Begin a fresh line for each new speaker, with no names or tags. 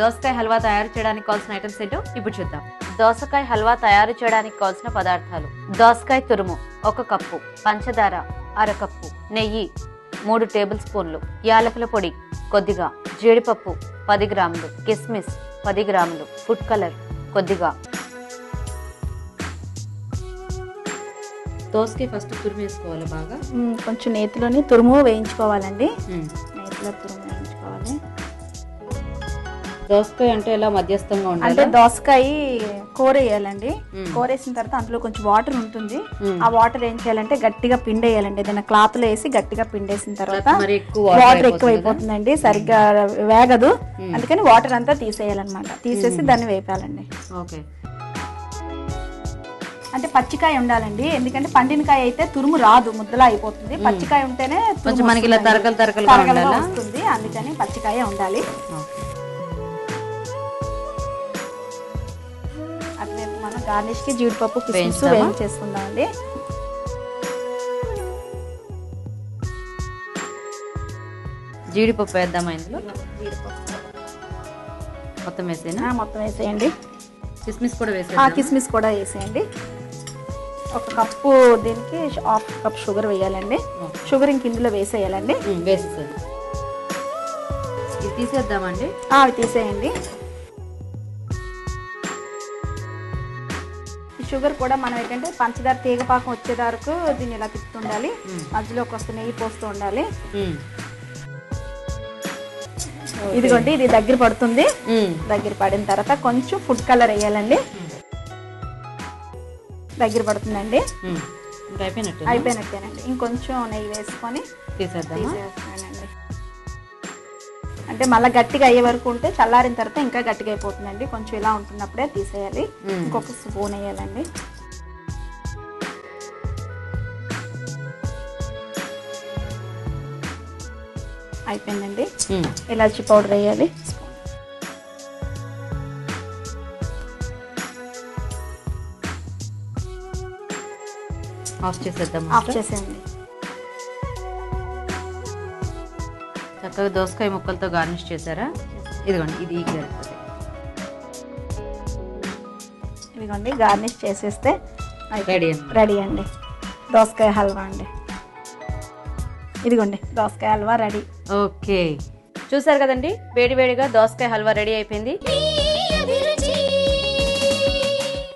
దోసకాయ హల్వా తయారు చేయడానికి కావాల్సిన ఐటమ్స్ ఏంటో ఇప్పుడు చూద్దాం. దోసకాయ హల్వా తయారు చేయడానికి కావాల్సిన పదార్థాలు. దోసకాయ తురుము ఒక కప్పు. పంచదార అర కప్పు నెయ్యి మూడు టేబుల్ స్పూన్లు. యాలకుల పొడి కొద్దిగా. జీడిపప్పు పది గ్రాములు. కిస్మిస్ పది గ్రాములు. ఫుడ్ కలర్ కొద్దిగా. దోసకాయ ఫస్ట్ తురుము వేసుకోవాలి బాగా?
కొంచెం నేతిలోని తురుము వేయించుకోవాలండి. నేతిలో తురుము
దోసకాయ అంటే ఇలా మధ్యస్థంగా
అంటే
ఉండాలి
దోసకాయ కూర వేయాలండి. కూర వేసిన తర్వాత అందులో కొంచెం వాటర్ ఉంటుంది. ఆ వాటర్ ఏం చేయాలంటే గట్టిగా పిండేయాలండి. ఏదైనా క్లాత్లో వేసి గట్టిగా పిండేసిన తర్వాత
మరి ఎక్కువ water
వాటర్ ఎక్కువ
అయిపోతుంది?
అయిపోతుందండి సరిగ్గా వేగదు. అందుకని వాటర్ అంతా తీసేయాలన్నమాట. తీసేసి దాన్ని వేపాలండి.
ఓకే.
అంటే పచ్చికాయ ఉండాలండి. ఎందుకంటే పండినకాయ అయితే తురుము రాదు. ముద్దలా అయిపోతుంది. పచ్చికాయ ఉంటేనే
మనకి ఇలా. తరకలు ఉండాలా?
వస్తుంది. అందుకని పచ్చికాయ ఉండాలి. అట్లే మనం గార్నిష్కి జీడిపప్పు కిస్మిస్
వేయించుదామా?
వేయించేసుకుందామండి
జీడిపప్పు వేద్దామా ఇందులో? మొత్తం వేసేనా?
మొత్తం వేసేయండి.
కిస్మిస్ కూడా వేసేద్దామా?
కిస్మిస్ కూడా వేసేయండి. ఒక కప్పు దీనికి హాఫ్ కప్ షుగర్ వేయాలండి. షుగర్ ఇంక ఇందులో వేసేయాలండి.
ఇది తీసేద్దామండి
అవి తీసేయండి. షుగర్ కూడా మనం ఏంటంటే పంచదార తీగపాకం వచ్చే వరకు దీన్ని ఇలా తిప్పుతుండాలి. మధ్యలో ఒక నెయ్యి పోస్తూ ఉండాలి. ఇదిగోండి ఇది దగ్గర పడుతుంది. దగ్గర పడిన తర్వాత కొంచెం ఫుడ్ కలర్ వేయాలండి. దగ్గర పడుతుందండి. అయిపోయినట్టేనండి. ఇంకొంచెం నెయ్యి వేసుకొని తీసేస్తానండి అంటే మళ్ళీ గట్టిగా అయ్యే వరకు ఉంటే చల్లారిన తర్వాత ఇంకా గట్టిగా అయిపోతుందండి. కొంచెం ఇలా ఉంటున్నప్పుడే తీసేయాలి. ఇంకొక స్పూన్ వేయాలండి. అయిపోయిందండి. ఇలాచి పౌడర్ వేయాలి.
ఆఫ్ చేసేద్దాం
ఆఫ్ చేసేయండి.
చక్కగా దోసకాయ ముక్కలతో గార్నిష్ చేశారా? ఇదిగోండి ఇది ఈ కలర్.
ఇదిగోండి గార్నిష్ చేసేస్తే
రెడీ
రెడీ అండి. దోసకాయ హల్వా అండి. ఇదిగోండి దోసకాయ హల్వా రెడీ.
ఓకే. చూసారు కదండి వేడి వేడిగా దోసకాయ హల్వా రెడీ అయిపోయింది.